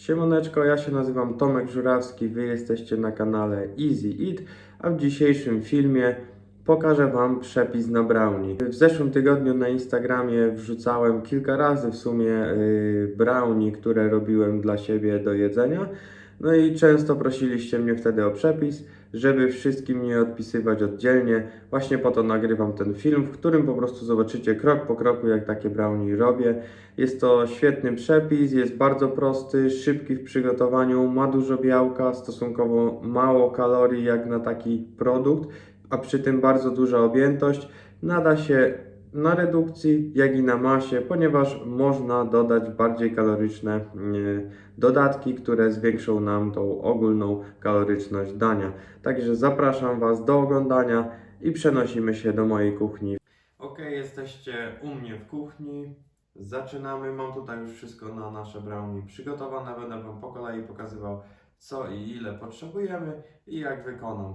Siemoneczko, ja się nazywam Tomek Żurawski, wy jesteście na kanale Easy Eat, a w dzisiejszym filmie pokażę wam przepis na brownie. W zeszłym tygodniu na Instagramie wrzucałem kilka razy w sumie yy, brownie, które robiłem dla siebie do jedzenia. No i często prosiliście mnie wtedy o przepis, żeby wszystkim nie odpisywać oddzielnie. Właśnie po to nagrywam ten film, w którym po prostu zobaczycie krok po kroku, jak takie brownie robię. Jest to świetny przepis, jest bardzo prosty, szybki w przygotowaniu, ma dużo białka, stosunkowo mało kalorii jak na taki produkt, a przy tym bardzo duża objętość. Nada się na redukcji, jak i na masie, ponieważ można dodać bardziej kaloryczne e, dodatki, które zwiększą nam tą ogólną kaloryczność dania. Także zapraszam Was do oglądania i przenosimy się do mojej kuchni. Ok, jesteście u mnie w kuchni. Zaczynamy. Mam tutaj już wszystko na nasze brownie przygotowane. Będę Wam po kolei pokazywał, co i ile potrzebujemy i jak wykonam.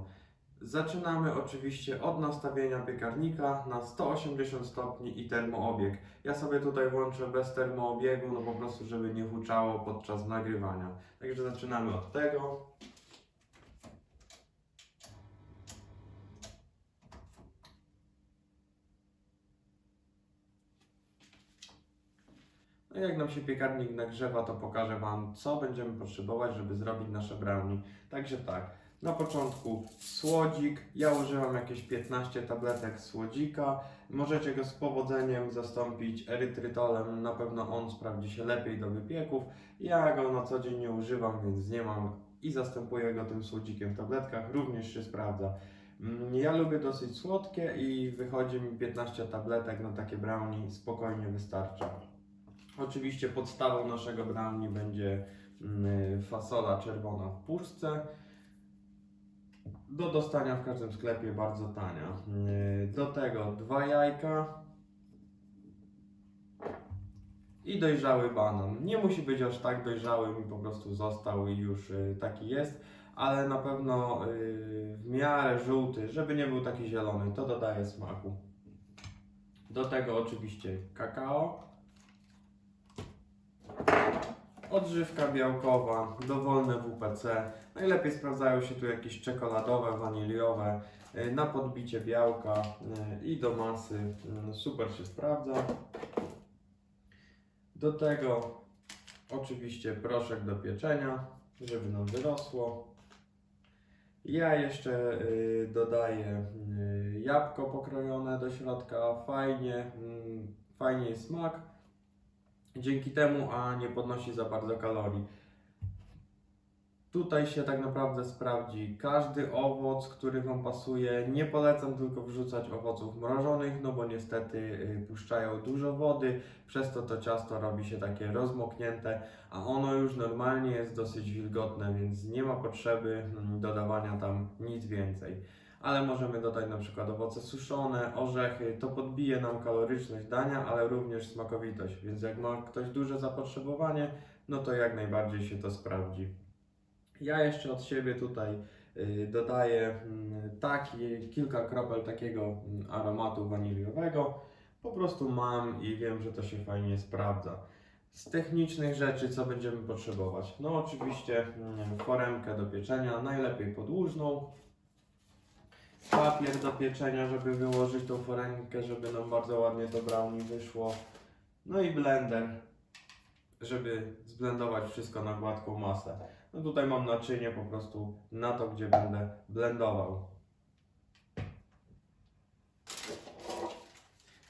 Zaczynamy oczywiście od nastawienia piekarnika na 180 stopni i termoobieg. Ja sobie tutaj włączę bez termoobiegu, no po prostu, żeby nie huczało podczas nagrywania. Także zaczynamy od tego. No jak nam się piekarnik nagrzewa, to pokażę Wam, co będziemy potrzebować, żeby zrobić nasze brownie. Także tak, na początku słodzik. Ja używam jakieś 15 tabletek słodzika. Możecie go z powodzeniem zastąpić erytrytolem. Na pewno on sprawdzi się lepiej do wypieków. Ja go na co dzień nie używam, więc nie mam i zastępuję go tym słodzikiem w tabletkach. Również się sprawdza. Mm, Ja lubię dosyć słodkie i wychodzi mi 15 tabletek na takie brownie. Spokojnie wystarcza. Oczywiście podstawą naszego brownie będzie mm, fasola czerwona w puszce. Do dostania w każdym sklepie bardzo tania. Yy, Do tego dwa jajka i dojrzały banan. Nie musi być aż tak dojrzały, mi po prostu został i już yy, taki jest, ale na pewno yy, w miarę żółty, żeby nie był taki zielony, to dodaje smaku. Do tego oczywiście kakao. Odżywka białkowa, dowolne WPC. Najlepiej sprawdzają się tu jakieś czekoladowe, waniliowe, y, na podbicie białka y, i do masy. y, Super się sprawdza. Do tego oczywiście proszek do pieczenia, żeby nam wyrosło. Ja jeszcze dodaję jabłko pokrojone do środka. Fajnie, mm, fajnie smak. Dzięki temu, a nie podnosi za bardzo kalorii. Tutaj się tak naprawdę sprawdzi każdy owoc, który Wam pasuje. Nie polecam tylko wrzucać owoców mrożonych, no bo niestety y, puszczają dużo wody, przez to to ciasto robi się takie rozmoknięte, a ono już normalnie jest dosyć wilgotne, więc nie ma potrzeby mm, dodawania tam nic więcej. Ale możemy dodać na przykład owoce suszone, orzechy, to podbije nam kaloryczność dania, ale również smakowitość, więc jak ma ktoś duże zapotrzebowanie, no to jak najbardziej się to sprawdzi. Ja jeszcze od siebie tutaj y, dodaję mm, taki, kilka kropel takiego mm, aromatu waniliowego. Po prostu mam i wiem, że to się fajnie sprawdza. Z technicznych rzeczy, co będziemy potrzebować? No oczywiście mm, foremkę do pieczenia, najlepiej podłużną. Papier do pieczenia, żeby wyłożyć tą foremkę, żeby nam bardzo ładnie to brownie wyszło. No i blender, żeby zblendować wszystko na gładką masę. No tutaj mam naczynie po prostu na to, gdzie będę blendował.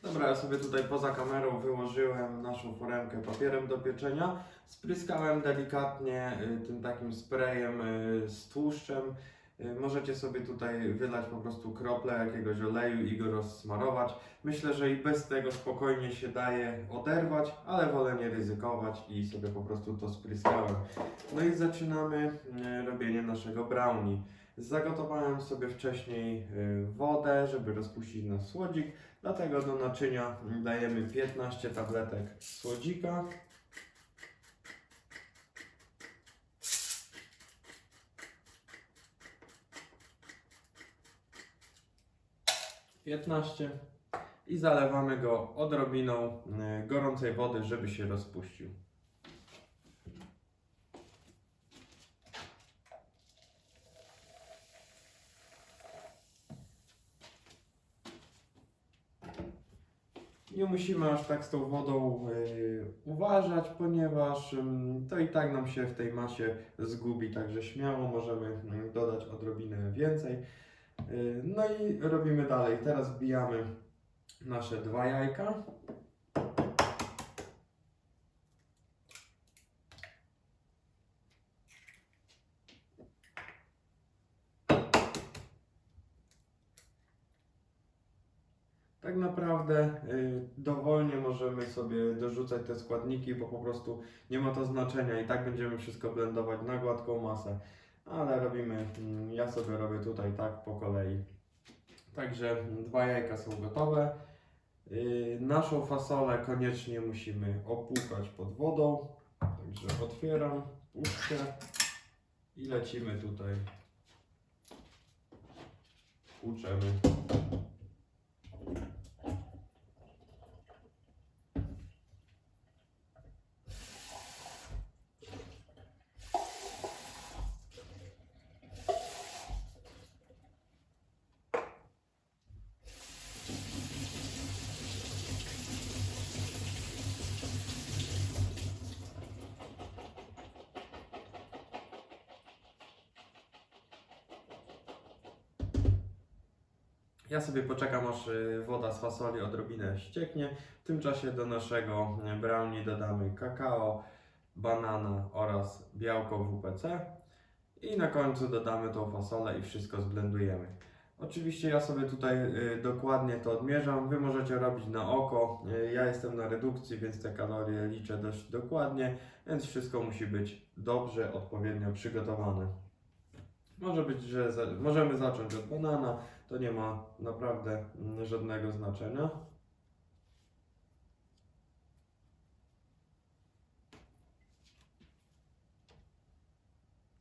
Dobra, ja sobie tutaj poza kamerą wyłożyłem naszą foremkę papierem do pieczenia. Spryskałem delikatnie y, tym takim sprayem y, z tłuszczem. Y, Możecie sobie tutaj wylać po prostu krople jakiegoś oleju i go rozsmarować. Myślę, że i bez tego spokojnie się daje oderwać, ale wolę nie ryzykować i sobie po prostu to spryskałem. No i zaczynamy e, robienie naszego brownie. Zagotowałem sobie wcześniej e, wodę, żeby rozpuścić nasz słodzik. Dlatego do naczynia dajemy 15 tabletek słodzika. 15 i zalewamy go odrobiną y, gorącej wody, żeby się rozpuścił. Nie musimy aż tak z tą wodą y, uważać, ponieważ to i tak nam się w tej masie zgubi, także śmiało możemy y, dodać odrobinę więcej. Y, no i robimy dalej. Teraz wbijamy nasze dwa jajka. Tak naprawdę y, dowolnie możemy sobie dorzucać te składniki, bo po prostu nie ma to znaczenia i tak będziemy wszystko blendować na gładką masę. Ale robimy, mm, ja sobie robię tutaj tak po kolei. Także dwa jajka są gotowe. Y, Naszą fasolę koniecznie musimy opłukać pod wodą. Także otwieram, puszczę i lecimy tutaj. Uczemy. Ja sobie poczekam aż y, woda z fasoli odrobinę ścieknie. W tym czasie do naszego y, brownie dodamy kakao, banana oraz białko WPC. I na końcu dodamy tą fasolę i wszystko zblendujemy. Oczywiście ja sobie tutaj y, dokładnie to odmierzam. Wy możecie robić na oko. Ja jestem na redukcji, więc te kalorie liczę dość dokładnie, więc wszystko musi być dobrze, odpowiednio przygotowane. Może być, że możemy zacząć od banana, to nie ma naprawdę mm, żadnego znaczenia.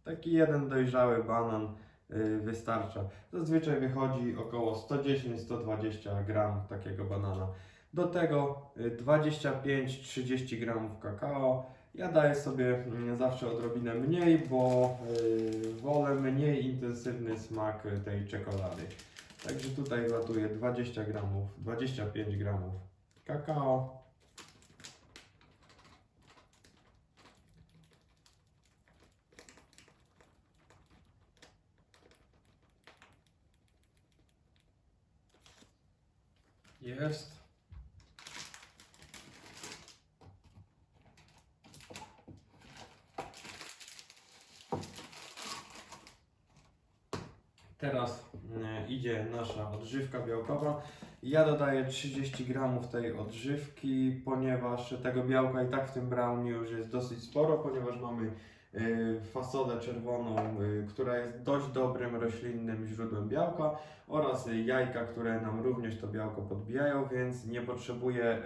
Taki jeden dojrzały banan y, wystarcza. Zazwyczaj wychodzi około 110-120 gram takiego banana. Do tego y, 25-30 gramów kakao. Ja daję sobie mm, zawsze odrobinę mniej, bo y, wolę mniej intensywny smak y, tej czekolady. Także tutaj ładuję 20 gramów, 25 gramów kakao. Jest. Teraz e, idzie nasza odżywka białkowa. Ja dodaję 30 gramów tej odżywki, ponieważ tego białka i tak w tym brownie już jest dosyć sporo, ponieważ mamy e, fasolę czerwoną, e, która jest dość dobrym roślinnym źródłem białka oraz jajka, które nam również to białko podbijają, więc nie potrzebuję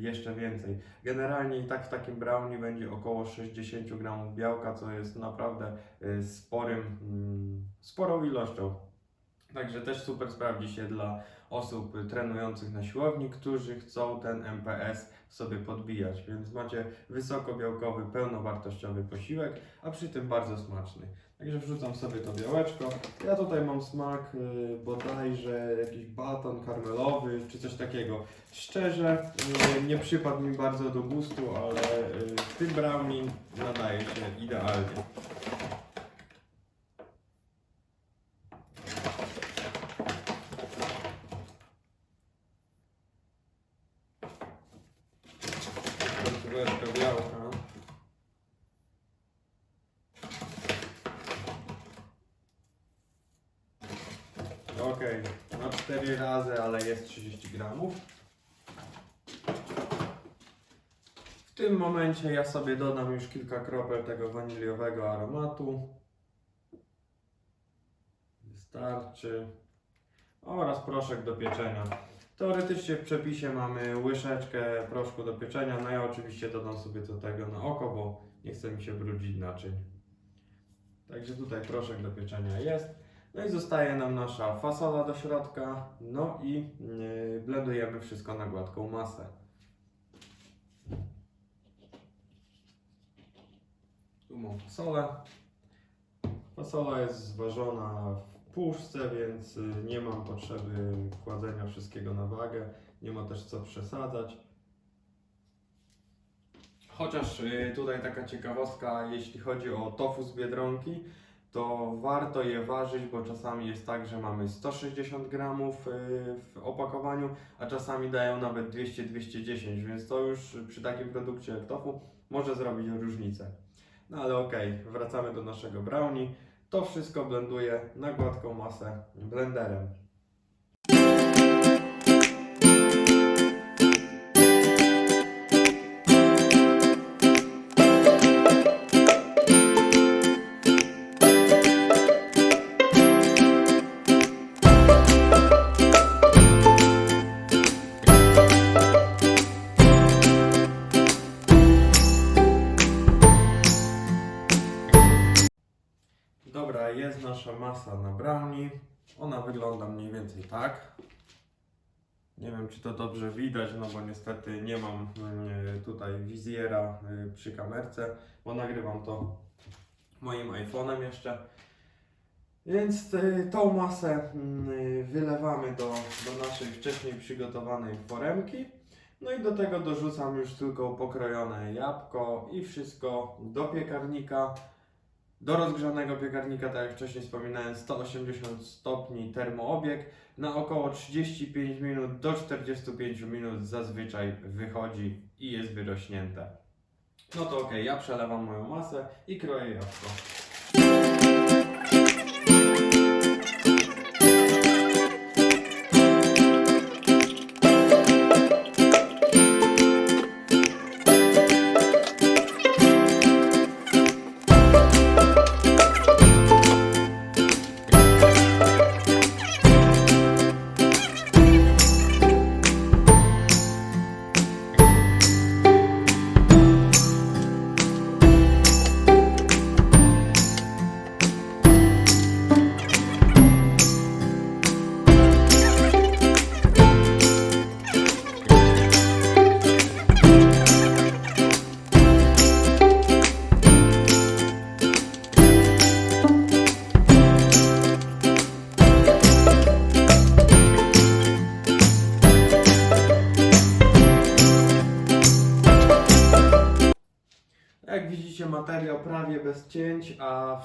jeszcze więcej. Generalnie i tak w takim brownie będzie około 60 gramów białka, co jest naprawdę sporym, mm, sporą ilością. Także też super sprawdzi się dla osób trenujących na siłowni, którzy chcą ten MPS sobie podbijać, więc macie wysokobiałkowy, pełnowartościowy posiłek, a przy tym bardzo smaczny. Także wrzucam sobie to białeczko. Ja tutaj mam smak y, bodajże jakiś baton karmelowy czy coś takiego. Szczerze y, nie przypadł mi bardzo do gustu, ale y, w tym brownie nadaje się idealnie. Łyżka białka. Okej, na 4 razy, ale jest 30 gramów. W tym momencie ja sobie dodam już kilka kropel tego waniliowego aromatu. Wystarczy. Oraz proszek do pieczenia. Teoretycznie w przepisie mamy łyżeczkę proszku do pieczenia, no ja oczywiście dodam sobie do tego na oko, bo nie chce mi się brudzić naczyń. Także tutaj proszek do pieczenia jest. No i zostaje nam nasza fasola do środka, no i yy, blendujemy wszystko na gładką masę. Tu mam fasolę. Fasola jest zważona w puszce, więc y, nie mam potrzeby kładzenia wszystkiego na wagę. nie ma też co przesadzać. Chociaż y, tutaj taka ciekawostka, jeśli chodzi o tofu z Biedronki, to warto je ważyć, bo czasami jest tak, że mamy 160 gramów y, w opakowaniu, a czasami dają nawet 200-210, więc to już przy takim produkcie jak tofu może zrobić różnicę. No ale okej, wracamy do naszego brownie. To wszystko blenduję na gładką masę blenderem. Wygląda mniej więcej tak. Nie wiem, czy to dobrze widać, no bo niestety nie mam mm, tutaj wizjera y, przy kamerce, bo nagrywam to moim iPhone'em jeszcze. Więc y, tą masę mm, wylewamy do, do naszej wcześniej przygotowanej foremki. No i do tego dorzucam już tylko pokrojone jabłko i wszystko do piekarnika. Do rozgrzanego piekarnika, tak jak wcześniej wspominałem, 180 stopni termoobieg. Na około 35 minut do 45 minut zazwyczaj wychodzi i jest wyrośnięte. No to ok, ja przelewam moją masę i kroję jabłko.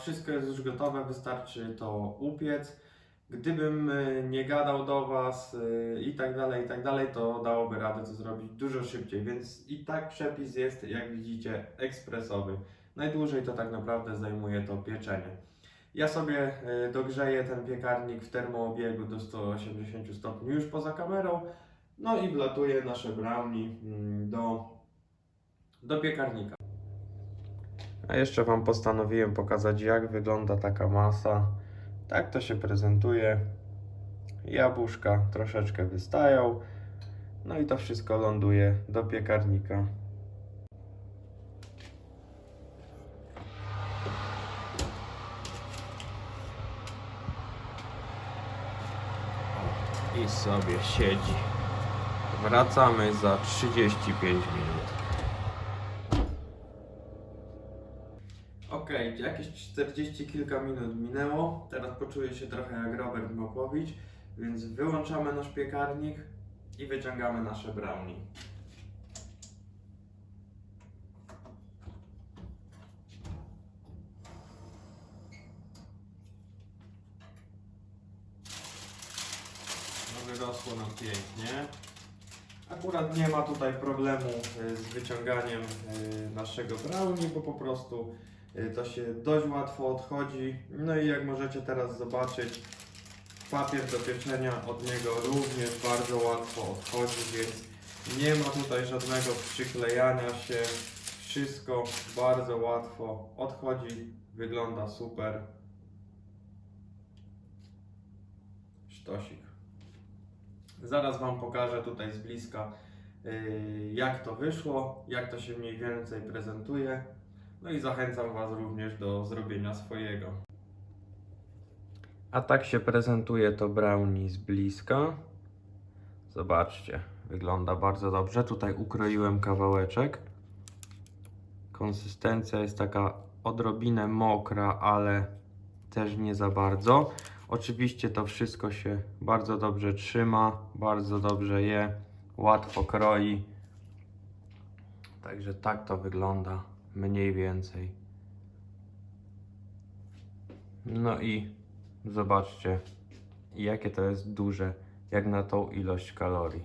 Wszystko jest już gotowe, wystarczy to upiec. Gdybym y, nie gadał do Was y, i tak dalej, i tak dalej, to dałoby radę to zrobić dużo szybciej, więc i tak przepis jest, jak widzicie, ekspresowy. Najdłużej to tak naprawdę zajmuje to pieczenie. Ja sobie y, dogrzeję ten piekarnik w termoobiegu do 180 stopni już poza kamerą, no i wlatuję nasze brownie mm, do, do piekarnika. A jeszcze Wam postanowiłem pokazać, jak wygląda taka masa. Tak to się prezentuje. Jabłuszka troszeczkę wystają. No i to wszystko ląduje do piekarnika. I sobie siedzi. Wracamy za 35 minut. Okej, jakieś 40 kilka minut minęło. Teraz poczuję się trochę jak Robert Mopowicz, więc wyłączamy nasz piekarnik i wyciągamy nasze brownie. No nam pięknie. Akurat nie ma tutaj problemu y, z wyciąganiem y, naszego brownie, bo po prostu to się dość łatwo odchodzi. No i jak możecie teraz zobaczyć, papier do pieczenia od niego również bardzo łatwo odchodzi, więc nie ma tutaj żadnego przyklejania się. Wszystko bardzo łatwo odchodzi, wygląda super. Sztosik. Zaraz Wam pokażę tutaj z bliska, yy, jak to wyszło, jak to się mniej więcej prezentuje. No i zachęcam Was również do zrobienia swojego. A tak się prezentuje to brownie z bliska. Zobaczcie, wygląda bardzo dobrze. Tutaj ukroiłem kawałeczek. Konsystencja jest taka odrobinę mokra, ale też nie za bardzo. Oczywiście to wszystko się bardzo dobrze trzyma, bardzo dobrze je. łatwo kroi. Także tak to wygląda mniej więcej. No i zobaczcie, jakie to jest duże, jak na tą ilość kalorii.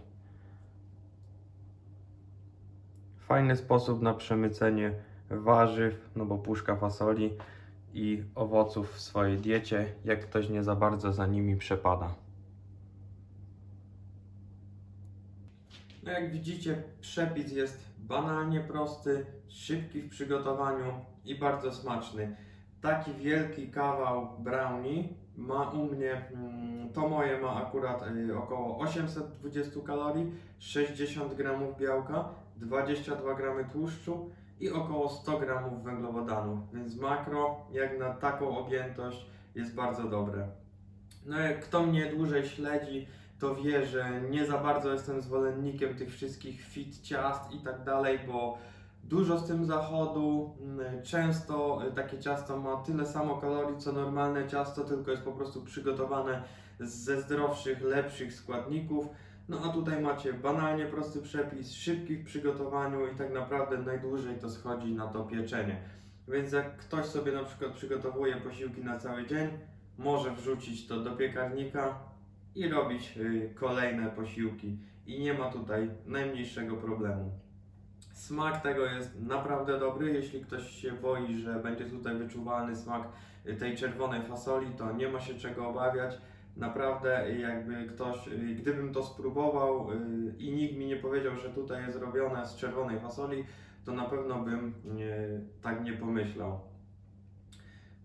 Fajny sposób na przemycenie warzyw, no bo puszka fasoli i owoców w swojej diecie, jak ktoś nie za bardzo za nimi przepada. No jak widzicie, przepis jest banalnie prosty, szybki w przygotowaniu i bardzo smaczny. Taki wielki kawał brownie ma u mnie, mm, to moje ma akurat y, około 820 kalorii, 60 gramów białka, 22 gramy tłuszczu i około 100 gramów węglowodanów, więc makro jak na taką objętość jest bardzo dobre. No jak kto mnie dłużej śledzi, to wie, że nie za bardzo jestem zwolennikiem tych wszystkich fit ciast i tak dalej, bo dużo z tym zachodu, mm, często y, takie ciasto ma tyle samo kalorii co normalne ciasto, tylko jest po prostu przygotowane ze zdrowszych, lepszych składników. No a tutaj macie banalnie prosty przepis, szybki w przygotowaniu i tak naprawdę najdłużej to schodzi na to pieczenie. Więc jak ktoś sobie na przykład przygotowuje posiłki na cały dzień, może wrzucić to do piekarnika i robić y, kolejne posiłki. I nie ma tutaj najmniejszego problemu. Smak tego jest naprawdę dobry. Jeśli ktoś się boi, że będzie tutaj wyczuwalny smak y, tej czerwonej fasoli, to nie ma się czego obawiać. Naprawdę, jakby ktoś, y, gdybym to spróbował i nikt mi nie powiedział, że tutaj jest robione z czerwonej fasoli, to na pewno bym y, tak nie pomyślał.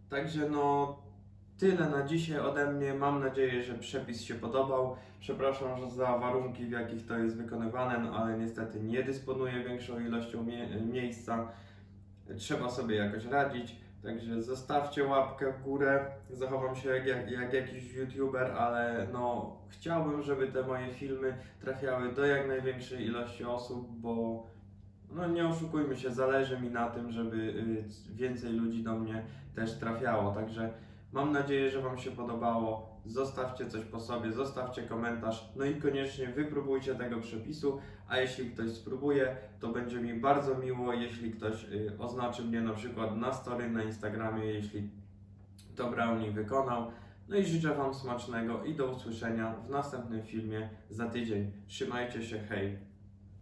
Także no, tyle na dzisiaj ode mnie. Mam nadzieję, że przepis się podobał. Przepraszam za warunki, w jakich to jest wykonywane, no ale niestety nie dysponuję większą ilością mie- miejsca. Trzeba sobie jakoś radzić. Także zostawcie łapkę w górę. Zachowam się jak, jak, jak jakiś youtuber, ale no chciałbym, żeby te moje filmy trafiały do jak największej ilości osób, bo no nie oszukujmy się, zależy mi na tym, żeby y, więcej ludzi do mnie też trafiało. Także mam nadzieję, że Wam się podobało. Zostawcie coś po sobie, zostawcie komentarz, no i koniecznie wypróbujcie tego przepisu. A jeśli ktoś spróbuje, to będzie mi bardzo miło, jeśli ktoś y, oznaczy mnie na przykład na story na Instagramie, jeśli to brownie wykonał. No i życzę Wam smacznego i do usłyszenia w następnym filmie za tydzień. Trzymajcie się, hej!